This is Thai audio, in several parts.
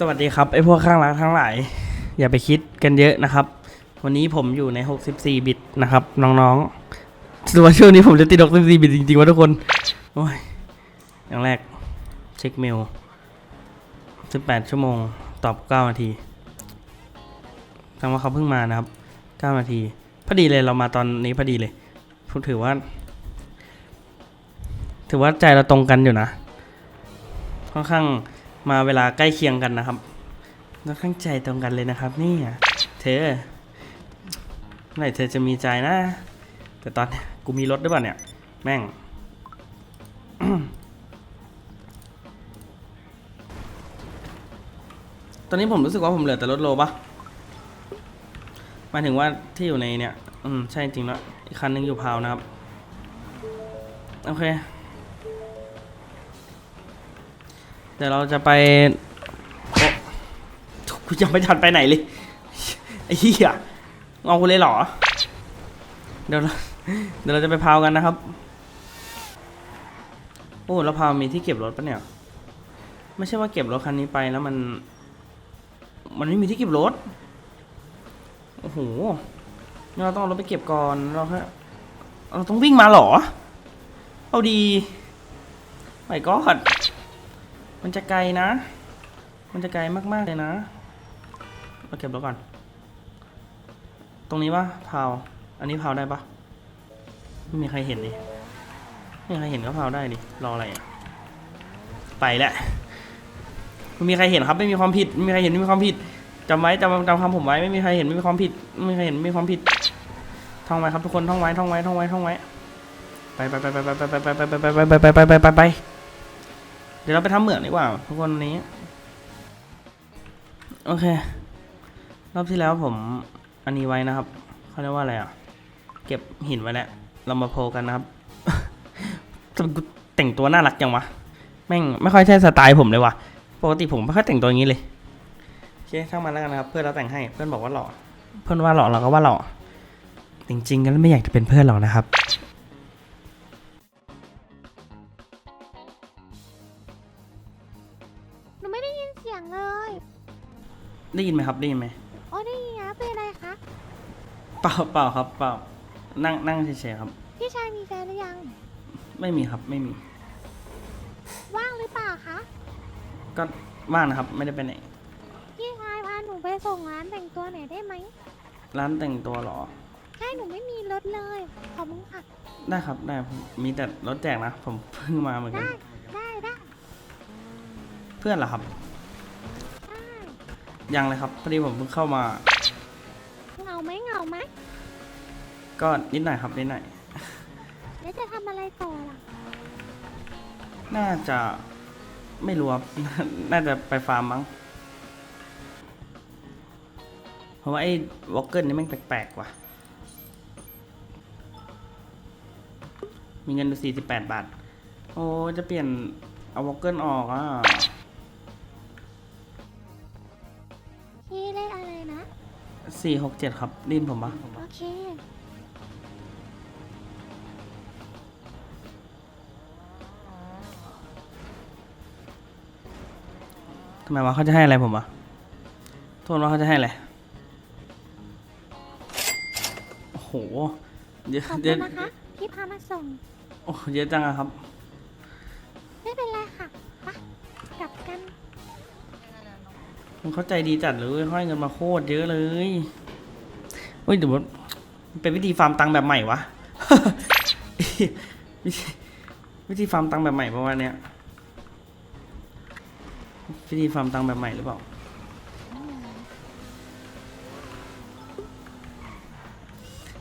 สวัสดีครับไอพวกข้างรักทั้งหลาย อย่าไปคิดกันเยอะนะครับ วันนี้ผมอยู่ใน 64 บิตนะครับ น้องๆส่วนช่วงนี้ผมจะติด 64 บิตจริงๆวะทุกคนโอ้ยอย่างแรก เช็คเมล 18 ชั่วโมง ตอบ 9 นาทีแสดงว่าเขาเพิ่งมานะครับ 9 นาที พอดีเลยเรามาตอนนี้พอดีเลยผมถือว่า ถือว่าใจเราตรงกันอยู่นะ ค่อนข้าง มาเวลาใกล้เคียงกันนะครับค่อนข้างใจตรงกันเลยนะครับ นี่เธอเมื่อไหร่เธอจะมีใจนะ แต่ตอนเนี้ยกูมีรถด้วยป่ะเนี่ย แม่งตอนนี้ผมรู้สึกว่าผมเหลือแต่รถโลปะมาถึงว่าที่อยู่ในเนี่ย อืม ใช่จริงแล้วอีกคันหนึงอยู่พาวนะครับ โอเค เดี๋ยวเราจะไปโอ๊ะกูยังไม่ทันไปไหนเลยไอ้เหี้ยเอากูเลยเหรอ เดี๋ยวเราเดี๋ยวเราจะไปพาวกันนะครับ โอ้แล้วพาวมีที่เก็บรถปะเนี่ย ไม่ใช่ว่าเก็บรถคันนี้ไปแล้วมัน มันไม่มีที่เก็บรถ โอ้โห เราต้องเอารถไปเก็บก่อน เราแค่เราต้องวิ่งมาเหรอ เอาดีไม่ก็ มันจะไกลนะ มันจะไกลมากๆเลยนะมาเก็บรถก่อน ตรงนี้ปะพาวอันนี้พาวได้ปะไม่มีใครเห็นดิไม่มีใครเห็นก็พาวได้ดิ รออะไรอะ ไปแหละไม่มีใครเห็นครับ ไม่มีความผิด ไม่มีใครเห็นไม่มีความผิดจำไว้จำจำคำผมไว้ ไม่มีใครเห็นไม่มีความผิด ไม่มีใครเห็นไม่มีความผิด ท่องไว้ครับทุกคน ท่องไว้ ท่องไว้ ท่องไว้ ท่องไว้ ไปไปไปไปไปไปไปไปไปไปไปไปไปไปไป ดี๋ยวเราไปทำเหมืองดีกว่า ทุกคนวันนี้ โอเค รอบที่แล้วผมอันนี้ไว้นะครับเขาเรียกว่าอะไรอะ เก็บหินไว้แล้ว เรามาโพลกันนะครับแต่งตัวน่ารักจังวะ แม่งไม่ค่อยใช่สไตล์ผมเลยวะปกติผมไม่ค่อยแต่งตัวอย่างนี้เลยโอเคช่างมันแล้วกันนะครับ เพื่อนเราแต่งให้ เพื่อนบอกว่าหล่อ เพื่อนว่าหล่อเราก็ว่าหล่อ จริงๆก็ไม่อยากจะเป็นเพื่อนหรอกนะครับ ได้ยินไหมครับได้ยินไหมโอ้ได้ยินนะเป็นอะไรคะ เปล่าเปล่าครับเปล่านั่งนั่งเฉยๆครับ พี่ชายมีแฟนหรือยัง ไม่มีครับไม่มี ว่างหรือเปล่าคะ ก็ว่างนะครับ ไม่ได้ไปไหนพี่ชายพาหนูไปส่งร้านแต่งตัวหน่อยได้ไหมร้านแต่งตัวเหรอ ใช่หนูไม่มีรถเลย ขอบคุณค่ะ ได้ครับได้ผมมีแต่รถแจกนะ ผมเพิ่งมาเหมือนกัน ได้ได้ได้เพื่อนเหรอครับได้ ยังเลยครับพอดีผมเพิ่งเข้ามา เหงาไหมเหงาไหมก็นิดหน่อยครับนิดหน่อย แล้วจะทำอะไรต่อล่ะ น่าจะไม่รู้ครับ น่าจะไปฟาร์มมั้ง เพราะว่าไอ้วอลเกิลนี่แม่งแปลกๆว่ะ มีเงินอยู่48 บาท โอ้ จะเปลี่ยนเอาวอลเกิลออกอะ สี่หกเจ็ดครับไดยินผมปะโอเค ทำไมวะเขาจะให้อะไรผมวะโทษว่าเขาจะให้อะไรโอ้โหเยอะขอบเยคุอะณนะคะที่พามาส่ง โอ้เยอะจังอะครับ มันเข้าใจดีจัดเลยห้อยเงินมาโคตรเยอะเลยเฮ้ยเดี๋ยวมันเป็นวิธีฟาร์มตังค์แบบใหม่วะวิธีฟาร์มตังค์แบบใหม่ประมาณเนี้ยวิธีฟาร์มตังค์แบบใหม่หรือเปล่า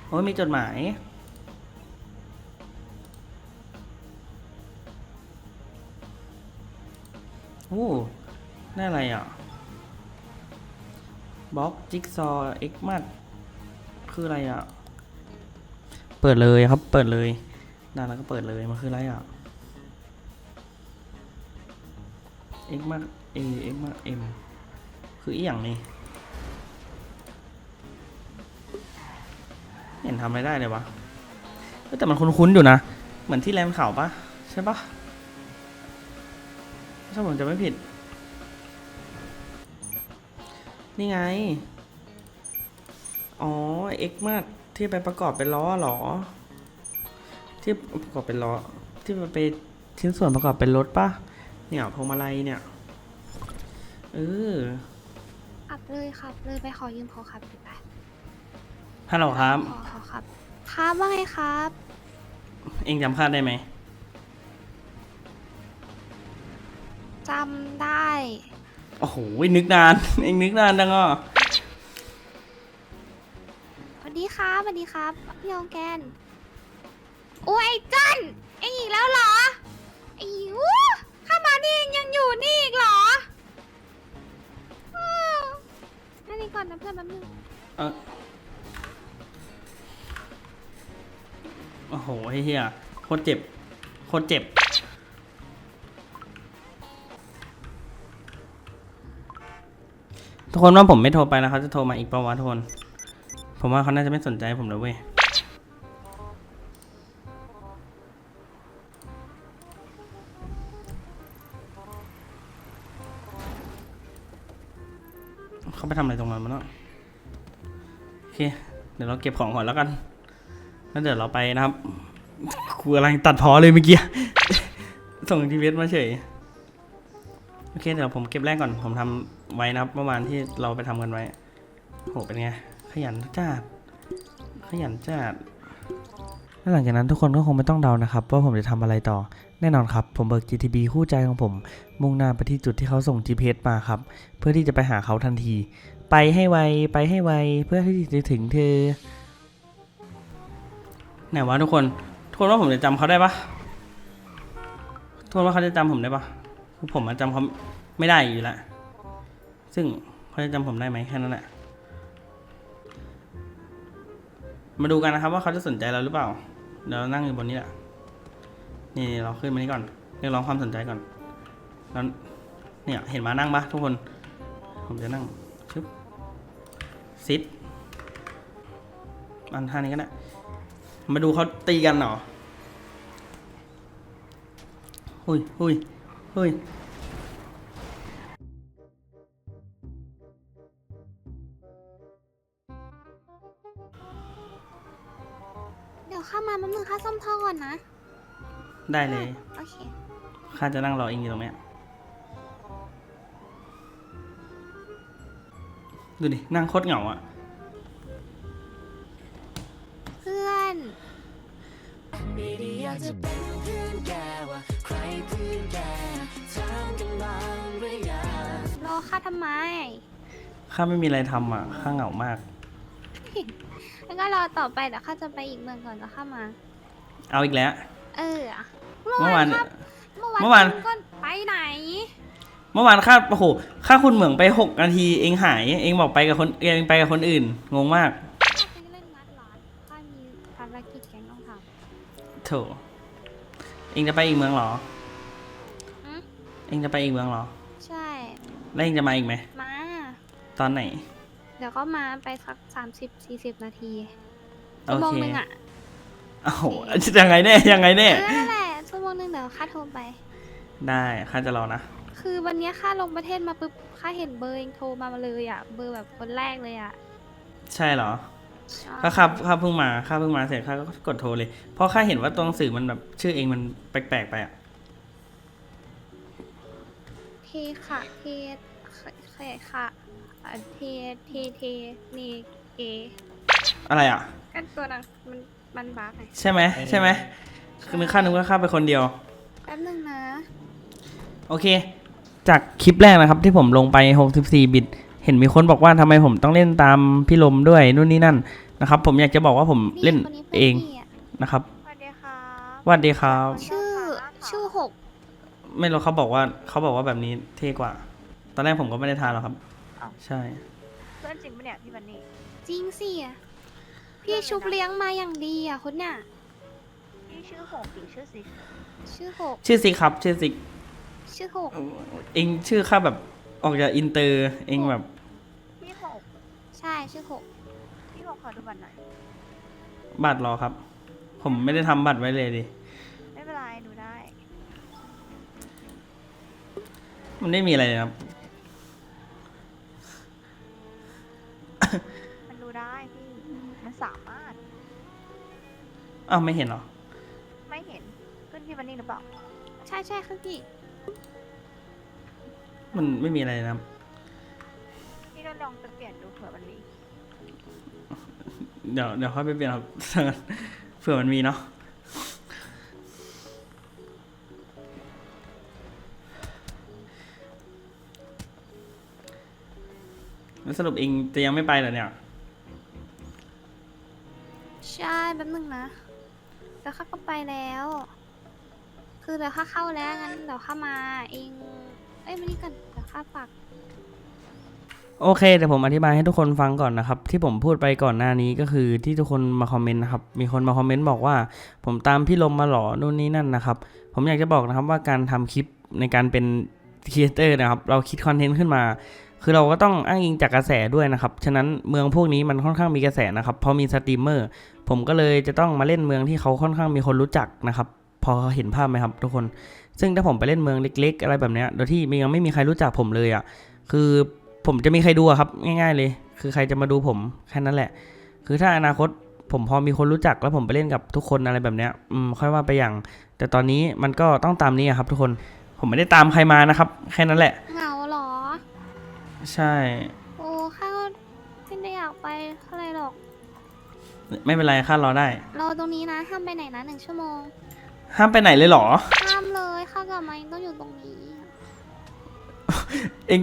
โอ้ยมีจดหมาย โอ้ได้อะไรอะ บล็อกจิ๊กซอเอ็กมัดคืออะไรอะ เปิดเลยครับ เปิดเลยได้แล้วก็เปิดเลย มันคืออะไรอะเอ็กมัดเอเอ็กมัดเอ็มคืออีหยังนี่ไม่เห็นทำอะไรได้เลยวะเอ้ยแต่มันคุ้นๆอยู่นะ เหมือนที่แลนด์ข่าวปะใช่ปะถ้าผมจะไม่ผิด นี่ไง อ๋อ X มากที่ไปประกอบเป็นล้อเหรอ ที่ประกอบเป็นล้อ ที่มันไปชิ้นส่วนประกอบเป็นรถปะเนี่ยพวงมาลัยเนี่ย เออขับเลยขับเลยไปขอยืมขอขับดีไปฮัลโหลครับ ขอขอขับ ครับว่าไงครับ เองจำคาดได้ไหมจำได้ โอ้โหนึกนาน เองนึกนานจังอะสวัสดีครับสวัสดีครับพี่องแกนโอ้ยไอ้จันเอ็งอีกแล้วเหรอไอ้ยูเข้ามานี่เองยังอยู่นี่อีกเหรออืมอันนี้ก่อนนะเพื่อนแป๊บนึงเออโอ้โหไอ้เฮียโคตรเจ็บโคตรเจ็บ ทุกคนว่าผมไม่โทรไปแล้วเขาจะโทรมาอีกประวัติทุกคนผมว่าเขาน่าจะไม่สนใจผมแล้วเว้ยเขาไปทำอะไรตรงนั้นมาแล้วโอเค เดี๋ยวเราเก็บของก่อนแล้วกันแล้วเดี๋ยวเราไปนะครับครูกำลังตัดพอเลยเมื่อกี้ ส่งทีวีมาเฉย โอเค เดี๋ยวผมเก็บแรกก่อน ผมทำ ไว้นะครับเมื่อวานที่เราไปทำกันไว้โหเป็นไง ขยันจัดขยันจัดและหลังจากนั้นทุกคนก็คงไม่ต้องเดานะครับ ว่าผมจะทำอะไรต่อ แน่นอนครับ ผมเบิก GTB คู่ใจของผม มุ่งหน้าไปที่จุดที่เขาส่ง GPS มาครับ เพื่อที่จะไปหาเขาทันที ไปให้ไวไปให้ไวเพื่อที่จะถึงเธอไหนวะทุกคนทุกคนว่าผมจะจำเขาได้ปะทุกคนว่าเขาจะจำผมได้ปะคือผมอะจำเขาไม่ได้อยู่แล้ว ซึ่งเขาจะจำผมได้ไหมแค่นั้นแหละ มาดูกันนะครับว่าเขาจะสนใจเราหรือเปล่า เดี๋ยวเรานั่งอยู่บนนี้แหละ นี่เราขึ้นมานี่ก่อน เรียกร้องความสนใจก่อน แล้วเนี่ยเห็นมานั่งปะทุกคน ผมจะนั่งชึบซิปอันท่านี้ก็ได้ มาดูเขาตีกันเหรอหุยหุยหุยามาแป๊บนึงค่าซ่อมท่อก่อนนะได้เลย โอเค ข้าจะนั่งรอเองอยู่ตรงเนี้ยดูดิ นั่งโคตรเหงาอะเพื่อน ไม่ได้อยากจะเป็นเพื่อนแกว่าใครเพื่อนแกถามกันบ้างหรือยังรอค่าทำไม ข้าไม่มีอะไรทำอะข้าเหงามากแล้วก็รอต่อไปเดี๋ยวข้าจะไปอีกเมืองก่อนแล้วข้ามา เอาอีกแล้ว เออเมื่อวาน ครับเมื่อวานเมื่อวาน คุณก็ไปไหน เมื่อวานข้าโอ้โหข้าคุณเหมืองไปหกนาทีเองหาย เองบอกไปกับคนเองไปกับคนอื่น งงมากข้าไปเล่นนัดร้านข้ามีภารกิจแกงต้องทโถเองจะไปอีกเมืองเหรอำอืม เองจะไปอีกเมืองเหรอใช่ แล้วเองจะมาอีกไหมมาตอนไหน เดี๋ยวก็มาไปสักสามสิบสี่สิบนาทีโอชั่วโมงเคหนึ่งอะโอ้โหยังไงแน่ยังไงเอแน่อนั่นแหละชั่วโมงหนึ่งเดี๋ยวข้าโทรไป ได้ข้าจะรอนะคือวันเนี้ยข้าลงประเทศมาปุ๊บข้าเห็นเบอร์เองโทรมาเลยอะเบอร์แบบคนแรกเลยอะใช่เหรอใช่ก็ข้าข้าเพิ่งมาข้าเพิ่งมาเสร็จข้าก็กดโทรเลย เพราะข้าเห็นว่าตัวหนังสือมันแบบชื่อเองมันแปลกๆไปอะเทค่ะเทเทค่ะ อะเทเทเทเนเกอะไรอะกันตัวนั้นมันมันบาร์ไงใช่ไหมใช่ไหมคือนึกข้านึกว่าข้าไปคนเดียว แป๊บนึงนะ โอเค จากคลิปแรกนะครับ ที่ผมลงไป 64 บิต เห็นมีคนบอกว่าทำไมผมต้องเล่นตามพี่ลมด้วยนู่นนี่นั่นนะครับ ผมอยากจะบอกว่าผมเล่นคนนี้พื่เองพี่ะนะครับสวัสดีครับสวัสดีครับ ชื่อชื่อหกไม่รู้เขาบอกว่าเขาบอกว่าแบบนี้เท่กว่า ตอนแรกผมก็ไม่ได้ทานหรอกครับ ใช่ เพื่อนจริงปะเนี่ยพี่บันนี่ จริงสิอะพี่ชุบเลี้ยงมาอย่างดีอะคนน่ะ พี่ชื่อหงปีชื่อสิชื่อหกชื่อซิกครับ ชื่อซิกชื่อหกเองชื่อข้าแบบออกจากอินเตอร์ เองแบบพี่หงใช่ชื่อหกพี่หงขอดูบัตรหน่อย บัตรรอครับ ผมไม่ได้ทำบัตรไว้เลยดิ ไม่เป็นไรดูได้ มันไม่มีอะไรเลยครับ อ้าวไม่เห็นเหรอ ไม่เห็น ขึ้นที่วันนี้หรือเปล่า ใช่ใช่คือกี่มันไม่มีอะไรนะครับพี่ก็ลองไปเปลี่ยนดูเผื่อมันมีเดี๋ยวเดี๋ยวค่อยไปเปลี่ยนครับ เผื่อมันมีเนาะ แล้วสรุปเองจะยังไม่ไปเหรอเนี่ย ใช่แป๊บนึงนะ เดี๋ยวข้าก็ไปแล้ว คือเดี๋ยวข้าเข้าแล้วงั้นเดี๋ยวข้ามาเอง เอ้ยมานี่กันเดี๋ยวข้าฝากโอเคเดี๋ยวผมอธิบายให้ทุกคนฟังก่อนนะครับ ที่ผมพูดไปก่อนหน้านี้ก็คือที่ทุกคนมาคอมเมนต์นะครับ มีคนมาคอมเมนต์บอกว่า ผมตามพี่ลมมาหรอนู่นนี่นั่นนะครับ ผมอยากจะบอกนะครับว่าการทำคลิปในการเป็นครีเอเตอร์นะครับ เราคิดคอนเทนต์ขึ้นมา คือเราก็ต้องอ้างอิงจากกระแสด้วยนะครับ ฉะนั้นเมืองพวกนี้มันค่อนข้างมีกระแสนะครับ พอมีสตรีมเมอร์ ผมก็เลยจะต้องมาเล่นเมืองที่เขาค่อนข้างมีคนรู้จักนะครับ พอเห็นภาพไหมครับทุกคน ซึ่งถ้าผมไปเล่นเมืองเล็ก ๆ อะไรแบบนี้โดยที่ยังไม่มีใครรู้จักผมเลยอะ คือผมจะมีใครดูครับง่าย ๆเลย คือใครจะมาดูผมแค่นั้นแหละ คือถ้าอนาคตผมพอมีคนรู้จักแล้วผมไปเล่นกับทุกคนอะไรแบบนี้อืมค่อยว่าไปอย่าง แต่ตอนนี้มันก็ต้องตามนี้ครับ ทุกคน ผมไม่ได้ตามใครมานะครับ แค่นั้นแหละ เหงา ใช่ โอ้ข้าก็ไม่ได้อยากไปเท่าไหรหรอก ไม่เป็นไรค่ารอได้ รอตรงนี้นะ ห้ามไปไหนนะหนึ่งชั่วโมง ห้ามไปไหนเลยเหรอ ห้ามเลยข้ากลับมายังต้องอยู่ตรงนี้ เอง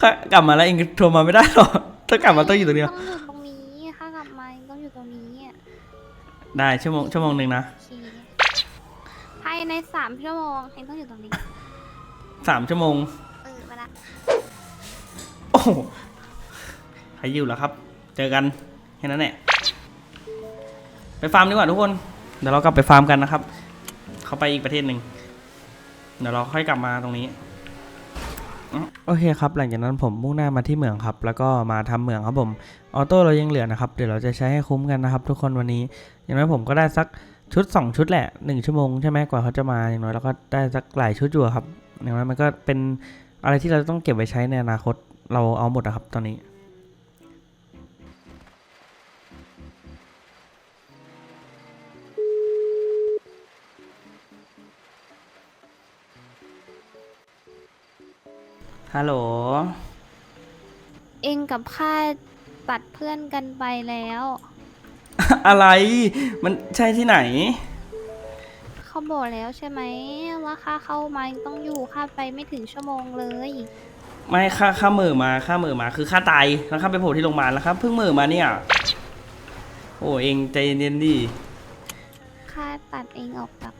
ข้ากลับมาแล้วเองโทรมาไม่ได้หรอ ถ้ากลับมาต้องอยู่ตรงเดียว ต้องอยู่ตรงนี้ข้ากลับมายังต้องอยู่ตรงนี้อะได้ชั่วโมงชั่วโมงหนึ่งนะโอเคภายในสามชั่วโมงเองต้องอยู่ตรงนี้ สามชั่วโมง เออมาละโอ้โห ใครอยู่แล้วครับ เจอกันแค่นั้นแหละไปฟาร์มดีกว่าทุกคน เดี๋ยวเรากลับไปฟาร์มกันนะครับ เขาไปอีกประเทศหนึ่ง เดี๋ยวเราค่อยกลับมาตรงนี้อืมโอเคครับ หลังจากนั้นผมมุ่งหน้ามาที่เหมืองครับ แล้วก็มาทำเหมืองครับผม ออโต้เรายังเหลือนะครับ เดี๋ยวเราจะใช้ให้คุ้มกันนะครับ ทุกคนวันนี้ อย่างน้อยผมก็ได้สักชุด 2 ชุดแหละ 1 ชั่วโมงใช่ไหมกว่าเขาจะมา อย่างน้อยเราก็ได้สักหลายชุดอยู่ครับ อย่างน้อยมันก็เป็นอะไรที่เราต้องเก็บไว้ใช้ในอนาคต เราเอาหมดอะครับตอนนี้ ฮัลโหล เองกับข้าตัดเพื่อนกันไปแล้ว อะไร มันใช่ที่ไหน เขาบอกแล้วใช่ไหมว่าข้าเข้ามายังต้องอยู่ข้าไปไม่ถึงชั่วโมงเลย ไม่ค่าค่าเหมือมาค่าเหมือมาคือค่าตายแล้วค่าไปโผล่ที่โรงพยาบาลแล้วครับเพิ่งเหมือมาเนี่ย โอ้เองใจเย็นๆดิข้าตัดเองออกจาก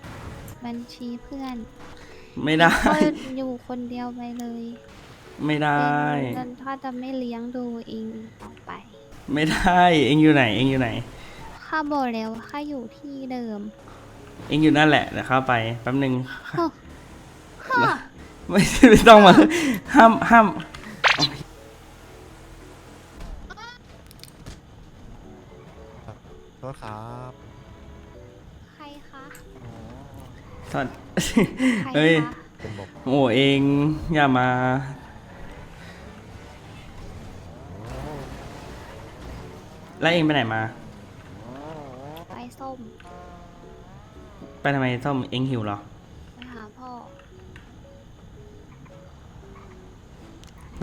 บัญชีเพื่อนไม่ได้ ก็อยู่คนเดียวไปเลยไม่ได้เองถ้าจะไม่เลี้ยงดูเองต่อไป ไม่ได้เองอยู่ไหนเองอยู่ไหนข้าบอกแล้วข้าอยู่ที่เดิม เองอยู่นั่นแหละเดี๋ยวเข้าไปแป๊บหนึ่งฮะฮะ ไม่ไม่ต้องมา ห้ามห้ามโอ๊ยโทษครับใครคะ สวัสใครเอ้ยคะเป็นบอกโอ้เองอย่ามาแล้วเองไปไหนมา ไปส้ม ไปทำไมส้มเองหิวเหรอ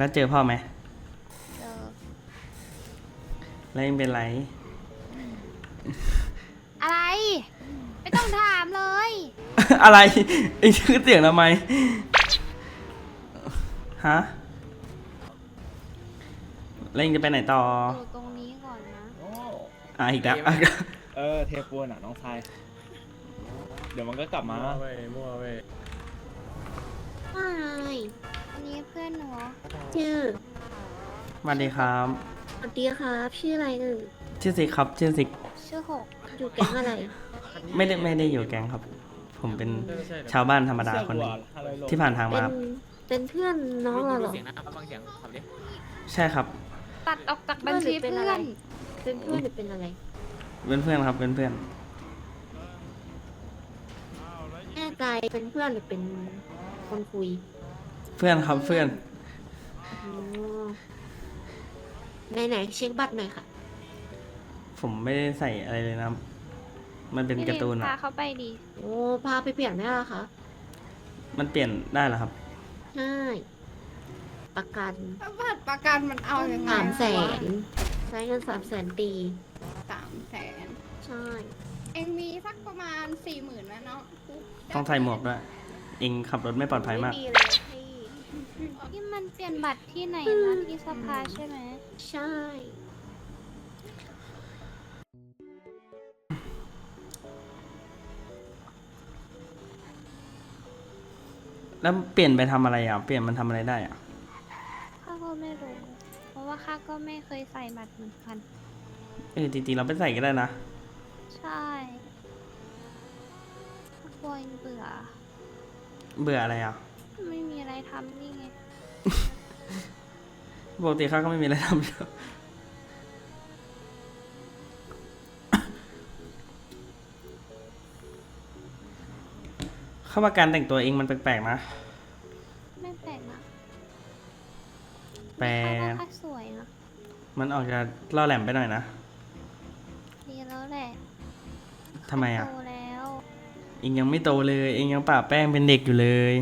แล้วเจอพ่อไหมเจอแล้วเองเป็นไร อะไร ไม่ต้องถามเลย อะไรเองชื่อเสียงทำไมฮะแล้วเองจะไปไหนต่ออยู่ตรงนี้ก่อนนะโอ้อะอีกแล้วเออเทปูนอะน้องชาย เดี๋ยวมันก็กลับมาเว้ยมั่วเว้ยว่าไงอั นนี้เพื่อนหนูชื่อสวัสดีครับ สวัสดีครับ ชื่ออะไรเอ่ยชื่อซิกครับ ชื่อซิกชื่อหกอยู่แก๊งอะไรไม่ได้ไม่ได้อยู่แก๊งครับ ผมเป็นชาวบ้านธรรมดาคนหนึงที่ผ่านทางเป็มานครับเป็นเพื่อนน้องเราเหรอ ใช่ครับ ตัดออกจากบัญชีเพื่เพื่อนหรือเป็นอะไรอนเป็นเพื่อนหรือเป็นอะไรเป็นเพื่อนครับเป็นเพื่อน แน่ใจเป็นเพื่อนหรือเป็นคนคุยเพื่อนครับเพื่อนอ๋อไหนไหนๆเช็คบัตรหน่อยค่ะ ผมไม่ได้ใส่อะไรเลยนะมันเป็นพี่การ์ตูนลิอะพาเขาไปดี โอ้พาไปเปลี่ยนได้เหรอคะมันเปลี่ยนได้เหรอครับ ใช่ประกันบัตรประกันมันเอายังไงสามแสนใช้เงินสามแสนตีสามแสนใช่ เองมีสักประมาณสี่หมื่นไหมเนาะต้องใส่หมวกด้วยเองขับรถไม่ปลอดภัยมากไม่มีเลยพี่ ที่มันเปลี่ยนบัตรที่ไหนนะที่สภาใช่ไหมใช่ แล้วเปลี่ยนไปทำอะไรอะ เปลี่ยนมันทำอะไรได้อะ ข้าก็ไม่รู้ เพราะว่าข้าก็ไม่เคยใส่บัตรเหมือนกัน เออจริงๆเราไปใส่ก็ได้นะ ใช่กลัวเบื่อ เบื่ออะไรอะ ไม่มีอะไรทำนี่ไงปกติข้าก็ไม่มีอะไรทำอยู่ เข้าว่าการแต่งตัวเองมันแปลกๆนะ ไม่แปลกนะแปลกข้าว่าข้าสวยนะมันออกจะล่อแหลมไปหน่อยนะ ดีแล้วแหละทำไมอะ โตแล้ว เองยังไม่โตเลย เองยังป่าแป้งเป็นเด็กอยู่เลย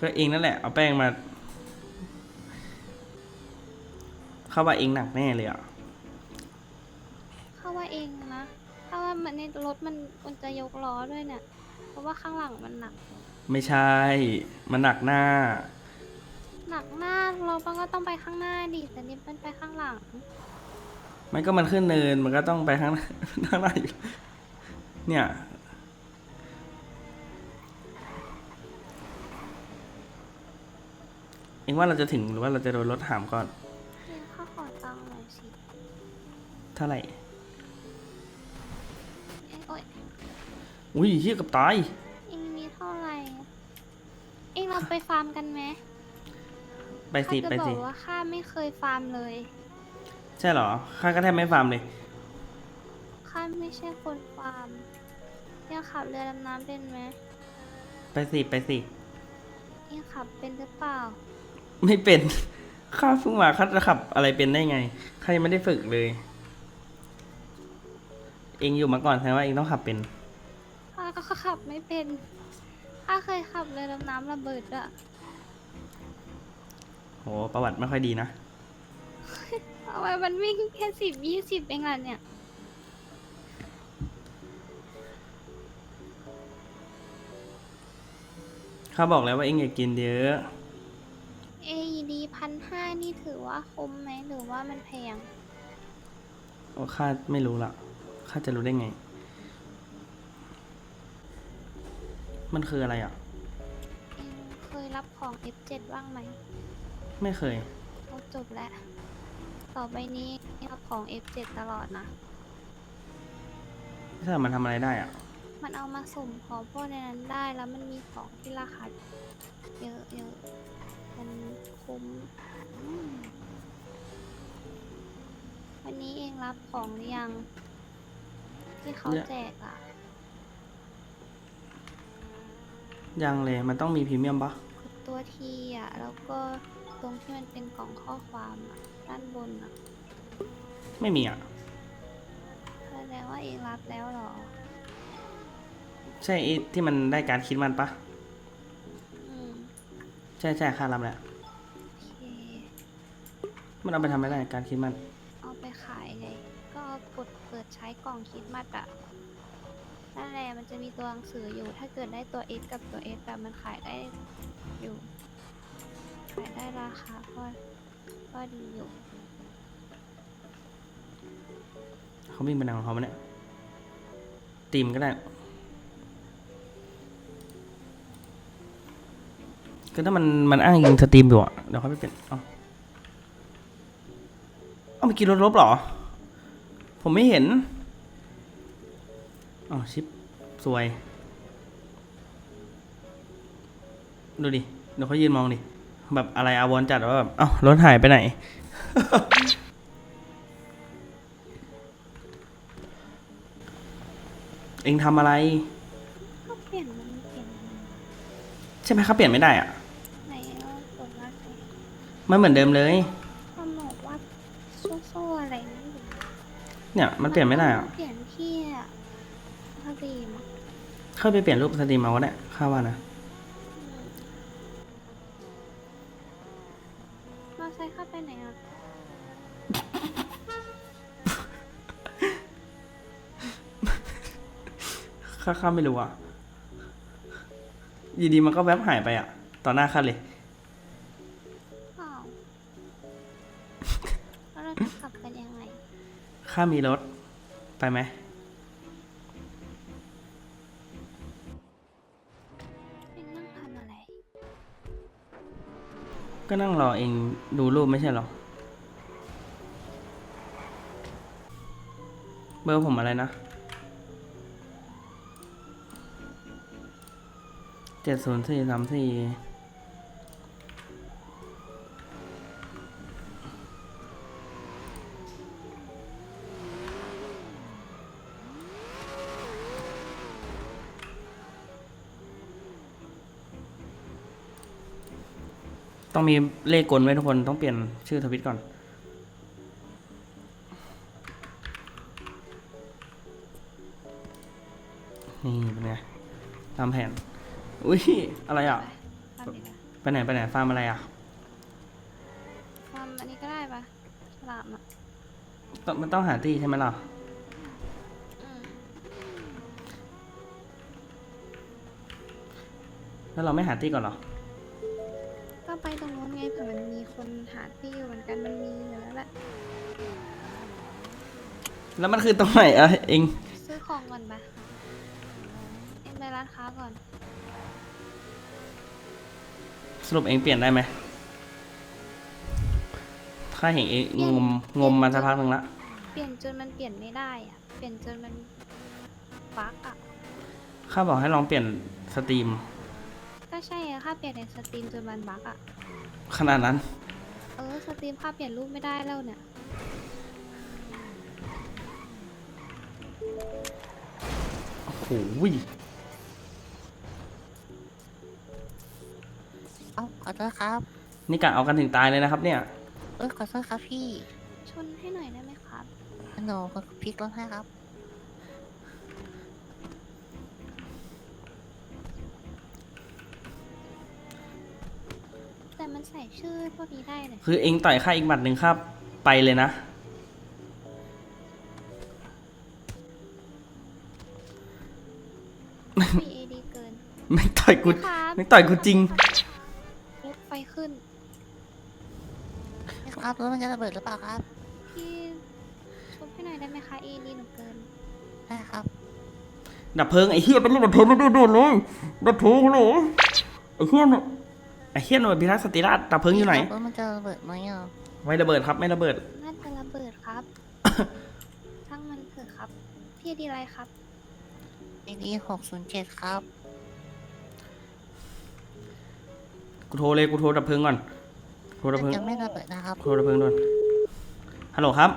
ก็เองนั่นแหละ เอาแป้งมา เข้าว่าเองหนักแน่เลยอะ เข้าว่าเองนะเข้าว่ามันในรถมันมันจะยกล้อด้วยเนี่ย เพราะว่าข้างหลังมันหนัก ไม่ใช่ มันหนักหน้า หนักหน้าเรามันก็ต้องไปข้างหน้าดิแต่นี่มันไปข้างหลัง มันก็มันขึ้นเนินมันก็ต้องไปข้างหน้าข้างหน้าอยู่ เนี่ย เองว่าเราจะถึงหรือว่าเราจะโดนรถหามก่อนนี่ข้าขอตังค์หน่อยสิเท่าไหร่ เอ้ยโอ๊ยอุ้ยเฮียกับตาย เองมีเท่าไหร่อะเองเราไปฟาร์มกันไหมไปสิข้าไปจะบอสิกว่าข้าไม่เคยฟาร์มเลย ใช่เหรอข้าก็แทบไม่ฟาร์มเลย ข้าไม่ใช่คนฟาร์มยังขับเรือดำน้ำเป็นไหมไปสิไปสิ ยังขับเป็นหรือเปล่า ไม่เป็นข้าเพิ่งมาข้าจะขับอะไรเป็นได้ไงข้ายังไม่ได้ฝึกเลย เองอยู่มาก่อนแสดงว่าเองต้องขับเป็นข้าก็ขับไม่เป็นข้าเคยขับเรือดำน้ำระเบิดอะโหประวัติไม่ค่อยดีนะทำไมมันวิ่งแค่สิบยี่สิบเองล่ะเนี่ยข้าบอกแล้วว่าเองอย่ากินเยอะ AED พันห้านี่ถือว่าคุ้มไหมหรือว่ามันแพง โอ้ข้าไม่รู้ละข้าจะรู้ได้ไง มันคืออะไรอะ เองเคยรับของ F7 บ้างไหมไม่เคย เอาจบแล้ว ต่อไปนี้รับของ F7 ตลอดนะ ถ้ามันทำอะไรได้อะ มันเอามาสุ่มของพวกในนั้นได้แล้วมันมีของที่ราคาเยอะเยอะ มันคุ้มอืมวันนี้เองรับของหรือยัง ที่เขาเนี่ยแจกอะ ยังเลยมันต้องมีพรีเมียมปะกดตัวทีอะ แล้วก็ตรงที่มันเป็นกล่องข้อความอะ ด้านบนอะ ไม่มีอะแสดงว่าเองรับแล้วเหรอ ใช่ไอ้ที่มันได้การคิดมันปะอืม ใช่ใช่ข้ารับแล้วโอเคมันเอาไปทำอะไรได้การคิดมัน เอาไปขายเลยก็กดเปิดใช้กล่องคิดมัดอะนั่นแหละมันจะมีตัวหนังสืออยู่ ถ้าเกิดได้ตัว S กับตัว S แบบมันขายได้อยู่ ขายได้ราคาก็ก็ดีอยู่ เขาวิ่งไปไหนของเขาวะเนี่ยตีมก็ได้ คือถ้ามันมันอ้างยิงสตรีมอยู่อะเดี๋ยวเขาไปเปลี่ยนเอ้าเอาเมื่อกี้รถลบเหรอ ผมไม่เห็นอ๋อชิปสวย ดูดิ เดี๋ยวเขายืนมองดิ แบบอะไรอาวรณ์จัดว่าแบบเอ้ารถหายไปไหน เองทำอะไรก็เปลี่ยนมันเปลี่ยน ใช่ไหมครับเปลี่ยนไม่ได้อะ ไหนเอากดวัดสิมันเหมือนเดิมเลยเขาบอกว่าเนี่ยมันเปลี่ยนไม่ได้อะเปลี่ยนที่อะสตรีมอะเข้าไปเปลี่ยนรูปสตรีมเอาก็ได้ข้าว่านะมอไซค์เข้าไปไหนอะข้าข้าไม่รู้อะอยีดีมันก็แวบหายไปอะ ต่อหน้าข้าเลยามีรถ ไปไหม เป็นนั่งทำอะไร ก็นั่งรอเองดูรูปไม่ใช่หรอ เบอร์ผมอะไรนะเจ็ดศูนย์สี่สามสี่ ต้องมีเลขกลไว้ทุกคนต้องเปลี่ยนชื่อทวิตก่อน นี่เป็นไงตามแผน อุ้ย อะไรอะทำดีกว่าไปไหน ไปไหน ฟาร์มอะไรอะทำอันนี้ก็ได้ปะฉลามอะต้องมันต้องหาตี้ใช่ไหมล่ะอืมแล้วเราไม่หาตี้ก่อนเหรอ คนหาที่อยู่เหมือนกันมันมีอยู่แล้วแหละแล้วมันคือตรงไหนอะเองซื้อของก่อนปะเอ็มไปร้านค้าก่อน สรุปเองเปลี่ยนได้ไหมข้าเห็นเองงมงมมาสักพักหนึ่งละเปลี่ยนจนมันเปลี่ยนไม่ได้อะเปลี่ยนจนมันบั๊กอะข้าบอกให้ลองเปลี่ยนสตรีม ก็ใช่อะค่าเปลี่ยนในสตรีมจนมันบั๊กอะขนาดนั้นเออสตรีมค่าเปลี่ยนรูปไม่ได้แล้วเนี่ย โอ้โหเอาขอโทษครับ นี่กะเอากันถึงตายเลยนะครับเนี่ย เออขอโทษครับพี่ชนให้หน่อยได้ไหมครับหนูพลิกรถให้ครับ มันใส่ชื่อพวกนี้ได้เลยคือเองต่อยข้าอีกหมัดหนึ่งครับ ไปเลยนะ มีเอดีเกินไม่ต่อยกูครับไม่ต่อยกูจริง รถไฟขึ้นครับรถมันจะระเบิดหรือเปล่าครับพี่ชมให้หน่อยได้ไหมคะเอดีหนูเกิน ได้ครับดับเพลิงไอ้เฮียเป็นเรื่องดับเพลิงไม่ได้โดนเลยดับเพลิงเหรอไอ้เฮียน่ะ ไอ้เฮียหน่วยพิทักษ์สนติราชดับเพลิงอยู่ไหนรถมันจะระเบิดไหมอะไม่ระเบิดครับ ไม่ระเบิด น่าจะระเบิดครับช่างมันเถอะครับ พี่ดีอะไรครับเอ็นีหกศูนย์เจ็ดครับ กูโทรเลยกูโทรดับเพลิงก่อน โทรดับเพลิงจะไม่ระเบิดนะครับ โทรดับเพลิงด่วน ฮัลโหลครับ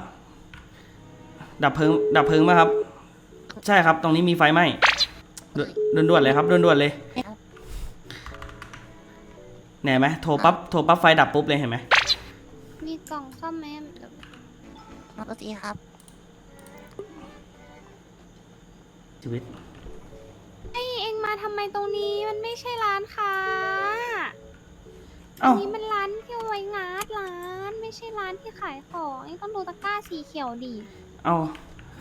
ดับเพลิง ดับเพลิงไหมครับ ใช่ครับ ตรงนี้มีไฟไหม้ด่วนด่วนๆเลยครับด่วนด่วนๆ เลยไหนไหมโทรปั๊บโทรปั๊บไฟดับปุ๊บเลยเห็นไหมมีกล่องซ่อมไหมเดี๋ยวรถตีครับ ชีวิตไอเองมาทำไมตรงนี้มันไม่ใช่ร้านค้าเอ้านนี้มันร้านที่เอาไว้งาดร้าน ไม่ใช่ร้านที่ขายของเองต้องดูตะกร้าสีเขียวดิเอ้า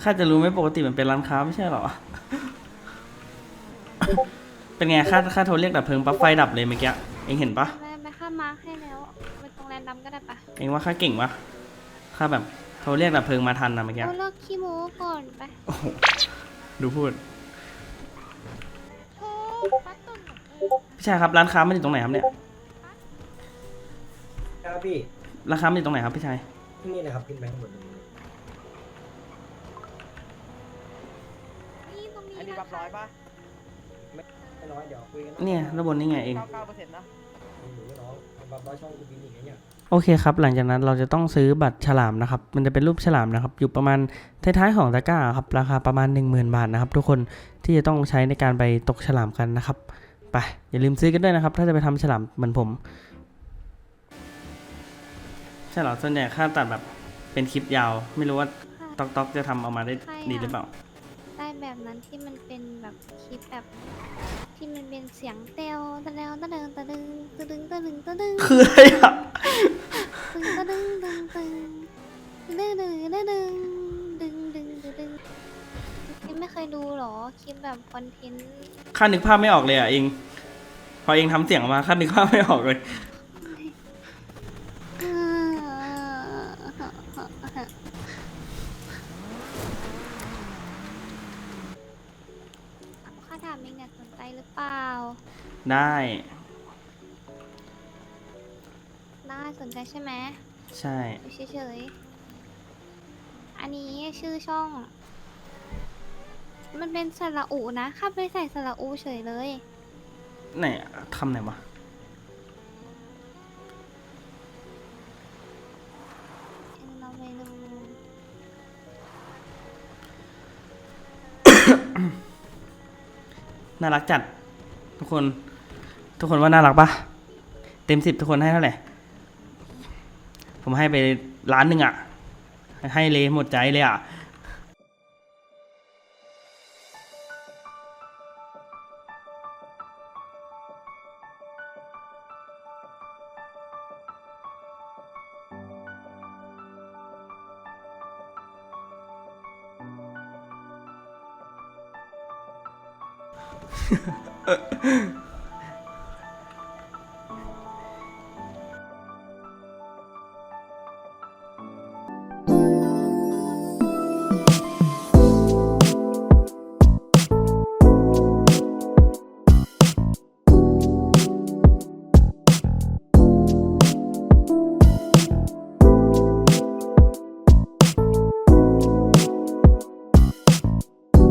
ข้าจะรู้ไหมปกติมันเป็นร้านค้าไม่ใช่เหรอ เป็นไงค่าค่าโทรเรียกดับเพลิงปั๊บไฟดับเลยเมื่อกี้ เองเห็นปะไปไปข้ามมาร์คให้แล้วไปตรงแรนดัมก็ได้ปะเองว่าข้าเก่งปะข้าแบบโทรเรียกดับเพลิงมาทันนะเมื่อกี้โอ้เลิกขี้โม้ก่อนไปโอ้โหดูพูดโธ่ปัดตุ่นพี่ชายครับร้านค้ามันอยู่ตรงไหนครับเนี่ยครับพี่ร้านค้ามันอยู่ตรงไหนครับพี่ชายที่นี่นะครับขึ้นไปข้างบนเลยนี่ตรงนี้อันนี้นะรับร้อยปะ ไม่น้อยเดี๋ยวคุยกันเนี่ยระบนนี่ไงเองเก้าเก้าเปอร์เซ็นต์นะ หนูน้องบับบ้าช่องกูบินอย่างเงี้ยโอเคครับ หลังจากนั้นเราจะต้องซื้อบัตรฉลามนะครับ มันจะเป็นรูปฉลามนะครับ อยู่ประมาณท้ายๆของตะกร้าครับ ราคาประมาณ 10,000 บาทนะครับ ทุกคน ที่จะต้องใช้ในการไปตกฉลามกันนะครับ ไป อย่าลืมซื้อกันด้วยนะครับ ถ้าจะไปทำฉลามเหมือนผม ใช่เหรอ ส่วนใหญ่ค่าตัดแบบเป็นคลิปยาว ไม่รู้ว่าค่ะ ตอกตอกจะทำออกมาได้ใครอะดีหรือเปล่า ได้แบบนั้นที่มันเป็นแบบคลิปแบบ ที่มันเป็นเสียงเตลตะเลวตะเดิงตะดึงตะดึงตะดึงตะดึงคืออะไรอะตึงตะดึงตึงตึงดึงดึงดึงดึงดึงดึงดึงคิมไม่เคยดูหรอคลิปแบบคอนเทนต์ข้านึกภาพไม่ออกเลยอะเอง พอเองทำเสียงออกมาข้านึกภาพไม่ออกเลย ได้น่าสนใจใช่ไหมใช่อยู่เฉยๆอันนี้ชื่อช่อง มันเป็นสระอูนะข้าไปใส่สระอูเฉยเลย ไหนอะทำไหนวะเอ็งเราไปดูน่ารักจัด ทุกคน ทุกคนว่าน่ารักปะเต็มสิบทุกคนให้เท่าไหร่ผมให้ไปล้านหนึ่งอะ ให้เลยหมดใจเลยอะ